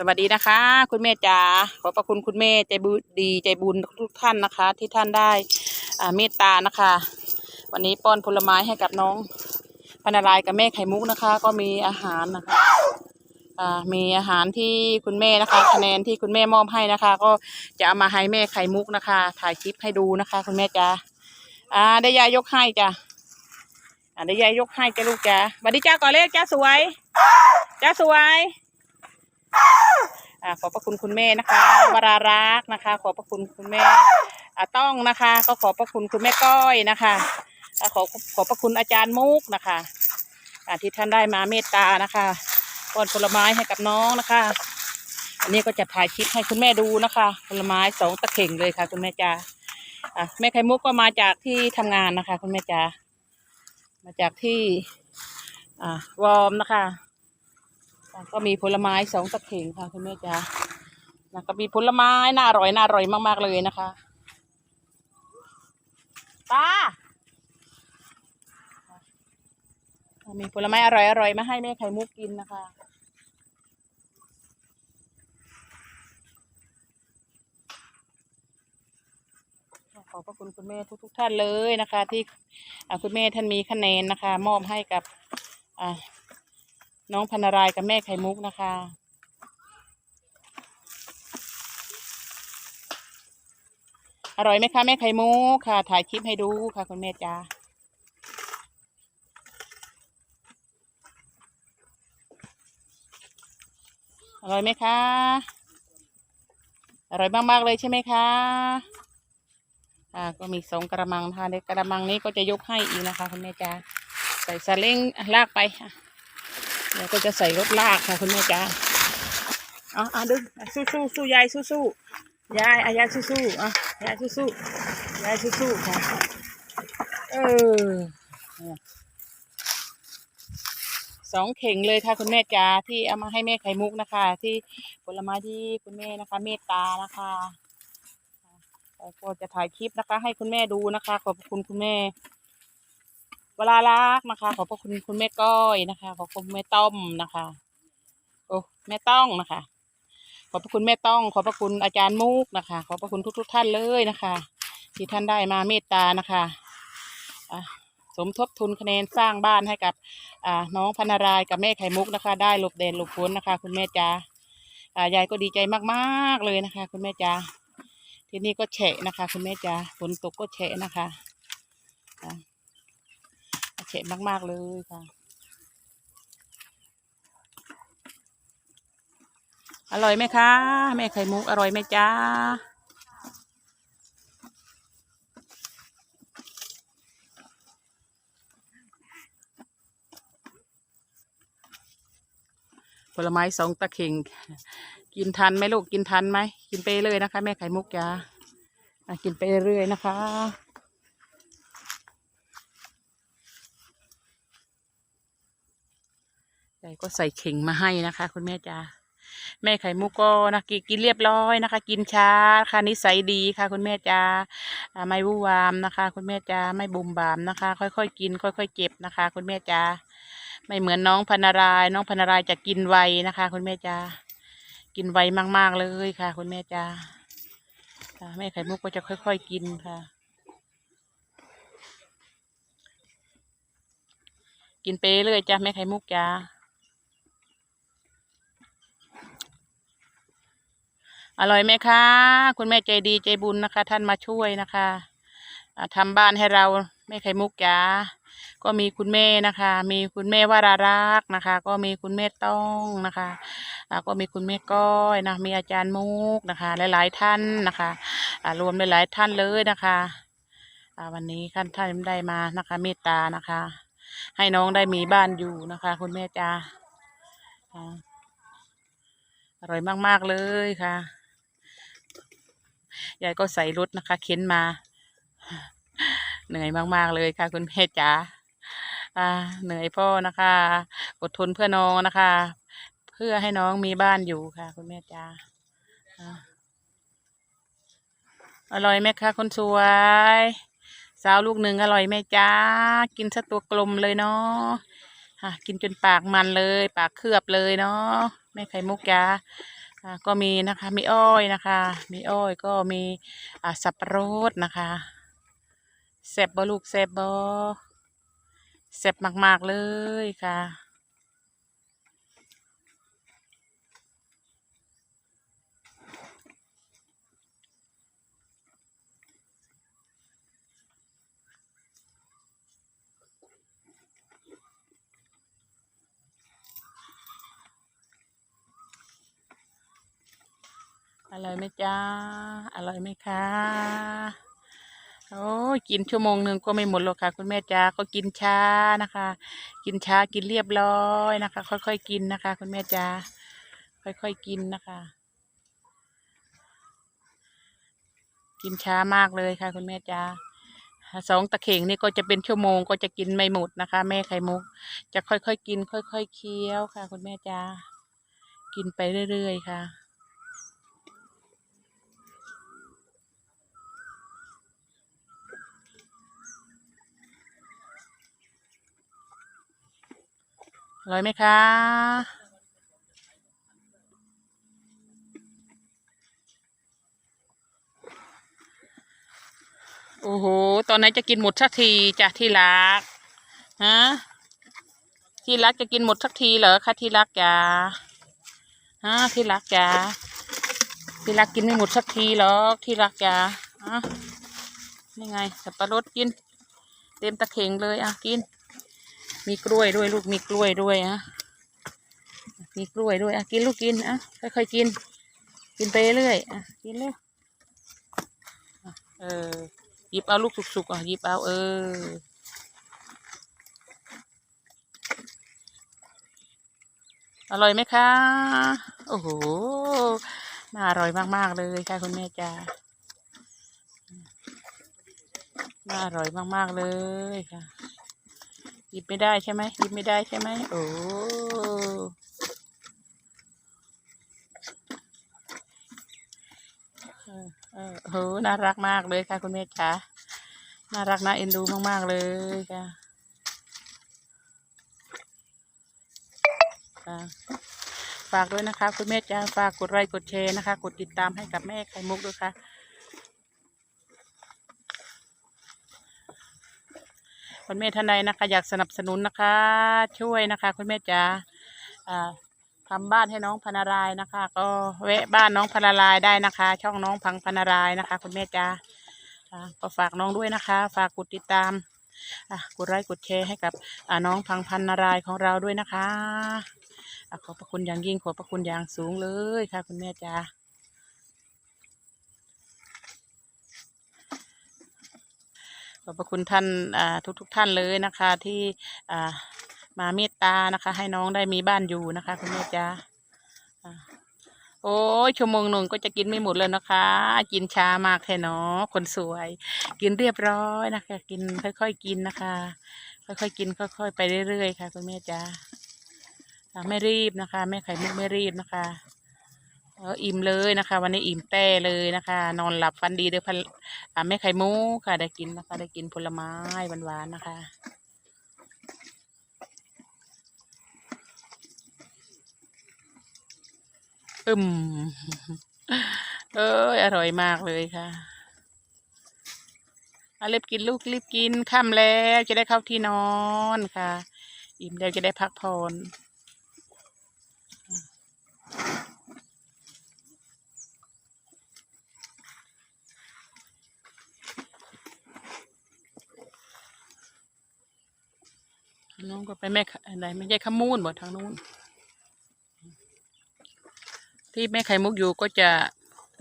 สวัสดีนะคะ คุณแม่จ๋าขอบพระคุณคุณแม่ใจบุดีใจบุญทุกท่านนะคะ ที่ท่านได้เมตตานะคะ วันนี้ป้อนผลไม้ให้กับน้องพันารายกับแม่ไข่มุกนะคะ ก็มีอาหารนะคะมีอาหารที่คุณแม่นะคะคะแนนที่คุณแม่มอบให้นะคะ ก็จะเอามาให้แม่ไข่มุกนะคะ ถ่ายคลิปให้ดูนะคะ คุณแม่จ๋าอ่าได้ยายยกให้จ้ะอ่าได้ยายยกให้จ้ะลูกจ้าสวัสดีจ้าก่อนเลยจ้าสวยจ้าสวย ขอบพระคุณคุณแม่นะคะวรารักษ์นะคะ ขอบพระคุณคุณแม่อต้องนะคะ ก็ขอบพระคุณคุณแม่ก้อยนะคะขอขอบพระคุณอาจารย์มุกนะคะที่ท่านได้มาเมตตานะคะป้อนผลไม้ให้กับน้องนะคะ อันนี้ก็จะถ่ายคลิปให้คุณแม่ดูนะคะ ผลไม้สองตะเข่งเลยค่ะ คุณแม่จ๋าแม่ไข่มุกก็มาจากที่ทำงานนะคะ คุณแม่จ๋ามาจากที่อวอร์มนะคะ ก็มีผลไม้สองตะเข่งค่ะคุณแม่จ๋าแล้วก็มีผลไม้น่าอร่อยน่าอร่อยมากๆเลยนะคะตามีผลไม้อร่อยๆมาให้แม่ไข่มุกกินนะคะขอบพระคุณคุณแม่ทุกๆท่านเลยนะคะ ที่คุณแม่ท่านมีคะแนนนะคะ มอบให้กับอ่า น้องพันนารายกับแม่ไข่มุกนะคะ อร่อยไหมคะแม่ไข่มุกค่ะ ถ่ายคลิปให้ดูค่ะคุณแม่จ้าอร่อยไหมคะ อร่อยมากๆเลยใช่ไหมคะ อ่า ก็มีสองกระมังนะคะในกระมังนี้ก็จะยกให้อีกนะคะคุณแม่จ้าใส่ซาเล้งลากไปอะ เดี๋ยวก็จะใส่รถลากค่ะคุณแม่จ้าอาเอดึงอะสู้สู้สู้ยายสู้สู้ยายอะยายสู้สู้อะยายสู้สู้ยายสู้สู้ค่ะ เออเนี่ยสองเข่งเลยค่ะคุณแม่จ้าที่เอามาให้แม่ไข่มุกนะคะ ที่ผลไม้ที่คุณแม่นะคะ เมตตานะคะก็จะถ่ายคลิปนะคะ ให้คุณแม่ดูนะคะ ขอบคุณคุณแม่ วลารักนะคะ ขอบพระคุณคุณแม่ก้อยนะคะ ขอบคุณแม่ต้อมนะคะ โอ้แม่ต้องนะคะ ขอบพระคุณแม่ต้อง ขอบพระคุณอาจารย์มุกนะคะ ขอบพระคุณทุกทุกๆท่านเลยนะคะ ที่ท่านได้มาเมตตานะคะอะสมทบทุนคะแนนสร้างบ้านให้กับอ่าน้องพนารายกับแม่ไข่มุกนะคะ ได้หลบแดนหลบฝนนะคะ คุณแม่จ๋าอ่ายายก็ดีใจมากๆเลยนะคะ คุณแม่จ๋าที่นี่ก็แฉะนะคะ คุณแม่จ๋าฝนตกก็แฉะนะคะ เฉะมากๆเลยค่ะ อร่อยไหมคะ แม่ไข่มุกอร่อยไหมจ้าผลไม้สองตะเข่งกินทันไหมลูกกินทันไหมกินไปเลยนะคะ แม่ไข่มุกจ้ากินไปเรื่อยนะคะ ยายก็ใส่เข่งมาให้นะคะ คุณแม่จ้าแม่ไข่มุกก็นะกินกินเรียบร้อยนะคะ กินช้าค่ะนิสัยดีค่ะ คุณแม่จ้าไม่วู่วามนะคะ คุณแม่จ้าไม่บุมบามนะคะ ค่อยๆกิน ค่อยๆเก็บนะคะ คุณแม่จ้าไม่เหมือนน้องพนาราย น้องพนารายจะกินไวนะคะ คุณแม่จ้ากินไวมากๆเลยค่ะ คุณแม่จ้าอ่าแม่ไข่มุกก็จะค่อย ๆ กินค่ะ กินไปเรื่อยจ้าแม่ไข่มุกจ้า อร่อยไหมคะ คุณแม่ใจดีใจบุญนะคะ ท่านมาช่วยนะคะอ่าทำบ้านให้เราแม่ไข่มุกจ๋าก็มีคุณแม่นะคะ มีคุณแม่วรารักนะคะ ก็มีคุณแม่ต้องนะคะอ่าก็มีคุณแม่ก้อยนะมีอาจารย์มุกนะคะ หลาย ๆ ท่านนะคะรวมหลายๆท่านเลยนะคะวันนี้ท่านท่านได้มานะคะเมตตานะคะ ให้น้องได้มีบ้านอยู่นะคะ คุณแม่จ้าอ่าอร่อยมาก ๆ เลยค่ะ ยายก็ใส่รถนะคะ เข็นมา เหนื่อยมากๆเลยค่ะ คุณแม่จ๋าเหนื่อยพ่อนะคะ อดทนเพื่อน้องนะคะ เพื่อให้น้องมีบ้านอยู่ค่ะ คุณแม่จ๋าอร่อยไหมคะคนสวย สาวลูกหนึ่งอร่อยไหมจ้า กินซะตัวกลมเลยเนาะะกินจนปากมันเลย ปากเคลือบเลยเนาะแม่ไข่มุกจ้า ก็มีนะคะ มีอ้อยนะคะ มีอ้อยก็มีสับปะรดนะคะแซ่บบลูกแซ่บบอแซ่บมาก ๆ เลยค่ะ อร่อยไหมจ้า อร่อยไหมคะ โอ้กินชั่วโมงหนึ่งก็ไม่หมดหรอกค่ะ คุณแม่จ้า ก็กินช้านะคะ กินช้ากินเรียบร้อยนะคะ ค่อยๆกินนะคะ คุณแม่จ้า ค่อยๆกินนะคะ กินช้ามากเลยค่ะ คุณแม่จ้าสองตะเข่งนี่ก็จะเป็นชั่วโมงก็จะกินไม่หมดนะคะ แม่ไข่มุก จะค่อยๆกิน ค่อยๆเคี้ยวค่ะ คุณแม่จ้า กินไปเรื่อยๆค่ะ อร่อยไหมคะ โอ้โห ตอนไหนจะกินหมดสักทีจ้ะที่รัก ฮะ ที่รักจะกินหมดสักทีเหรอคะที่รักจ๋าฮะที่รักจ๋าที่รักกินไม่หมดสักทีหรอกที่รักจ๋าฮะนี่ไงสับปะรดกิน เต็มตะเข่งเลยอะกิน มีกล้วยด้วยลูกมีกล้วยด้วยอะมีกล้วยด้วยอะกินลูกกินอะค่อยๆกิน กินไปเรื่อยอะกินเลยอะเออหยิบเอาลูกสุกๆอะหยิบเอาเอออร่อยไหมคะ โอ้โห น่าอร่อยมากๆเลยค่ะคุณแม่จ้าน่าอร่อยมากๆเลยค่ะ หยิบไม่ได้ใช่ไหมหยิบไม่ได้ใช่ไหมโอ้เออโหน่ารักมากเลยค่ะ คุณแม่จ๋าน่ารักน่าเอ็นดูมากๆเลยค่ะฝากด้วยนะคะ คุณแม่จ๋าฝากกดไลค์กดแชร์นะคะ กดติดตามให้กับแม่ไข่มุกด้วยค่ะ คุณแม่ท่านใดนะคะ อยากสนับสนุนนะคะ ช่วยนะคะ คุณแม่จ๋าอ่าทำบ้านให้น้องพนารายนะคะ ก็แวะบ้านน้องพนารายได้นะคะ ช่องน้องพังพนารายนะคะ คุณแม่จ๋าก็ฝากน้องด้วยนะคะ ฝากกดติดตามกดไลค์กดแชร์ให้กับน้องพังพันนารายของเราด้วยนะคะอะขอบพระคุณอย่างยิ่งขอบพระคุณอย่างสูงเลยค่ะ คุณแม่จ๋า อบพระคุณท่านทุกทุกๆท่านเลยนะคะ ที่มาเมตตานะคะ ให้น้องได้มีบ้านอยู่นะคะ คุณแม่จ้าโอ้ยชั่วโมงหนึ่งก็จะกินไม่หมดเลยนะคะ กินช้ามากแค่เนาะคนสวย กินเรียบร้อยนะคะ กินค่อยๆกินนะคะ ค่อยๆกินค่อยๆไปเรื่อยๆค่ะ คุณแม่จ้าอ่าไม่รีบนะคะแม่ไข่มุกไม่รีบนะคะ เอออิ่มเลยนะคะ วันนี้อิ่มแต้เลยนะคะ นอนหลับฝันดีเด้อพันอ่าแม่ไข่มุกค่ะ ได้กินนะคะ ได้กินผลไม้หวานๆนะคะอืมเอ้ยอร่อยมากเลยค่ะเอารีบกินลูกรีบกินค่ำแล้วจะได้เข้าที่นอนค่ะ อิ่มแล้วจะได้พักผ่อน น้องก็ไปแม่อะไรไม่ใช่ขมูนบ่ทางนู้น ที่แม่ไข่มุกอยู่ก็จะ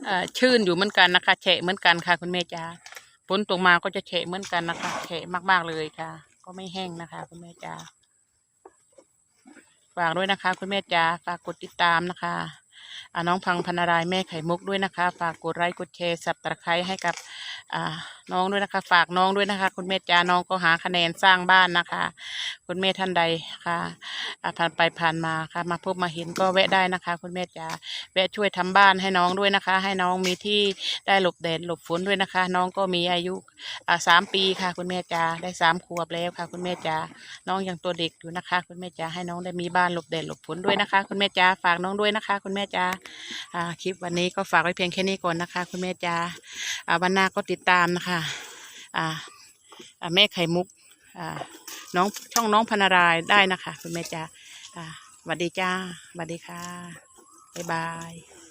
อชื่นอยู่เหมือนกันนะคะแฉะเหมือนกันค่ะ คุณแม่จ๋าฝนตกมาก็จะแฉะเหมือนกันนะคะแฉะมากๆเลยค่ะ ก็ไม่แห้งนะคะ คุณแม่จ๋าฝากด้วยนะคะ คุณแม่จ๋าฝากกดติดตามนะคะอน้องพังพนารายแม่ไข่มุกด้วยนะคะ ฝากกดไลค์กดแชร์สับตะไคร้ให้กับ น้องด้วยนะคะ ฝากน้องด้วยนะคะ คุณแม่จ๋าน้องก็หาคะแนนสร้างบ้านนะคะ คุณแม่ท่านใดค่ะผ่านไปผ่านมาค่ะ มาพบมาเห็นก็แวะได้นะคะ คุณแม่จ๋าแวะช่วยทำบ้านให้น้องด้วยนะคะ ให้น้องมีที่ได้หลบแดดหลบฝนด้วยนะคะ น้องก็มีอายุอ่าสามปีค่ะ คุณแม่จ๋าได้สามขวบแล้วค่ะ คุณแม่จ๋าน้องยังตัวเด็กอยู่นะคะ คุณแม่จ๋าให้น้องได้มีบ้านหลบแดดหลบฝนด้วยนะคะ คุณแม่จ๋าฝากน้องด้วยนะคะ คุณแม่จ๋าอ่าคลิปวันนี้ก็ฝากไว้เพียงแค่นี้ก่อนนะคะ คุณแม่จ๋าอ่าวันหน้าก็ติดตามนะคะอ่าแม่ไข่มุกน้องช่องน้องพนารายได้นะคะ คุณแม่จ๋าอ่าสวัสดีจ้าสวัสดีค่ะ บ๊ายบาย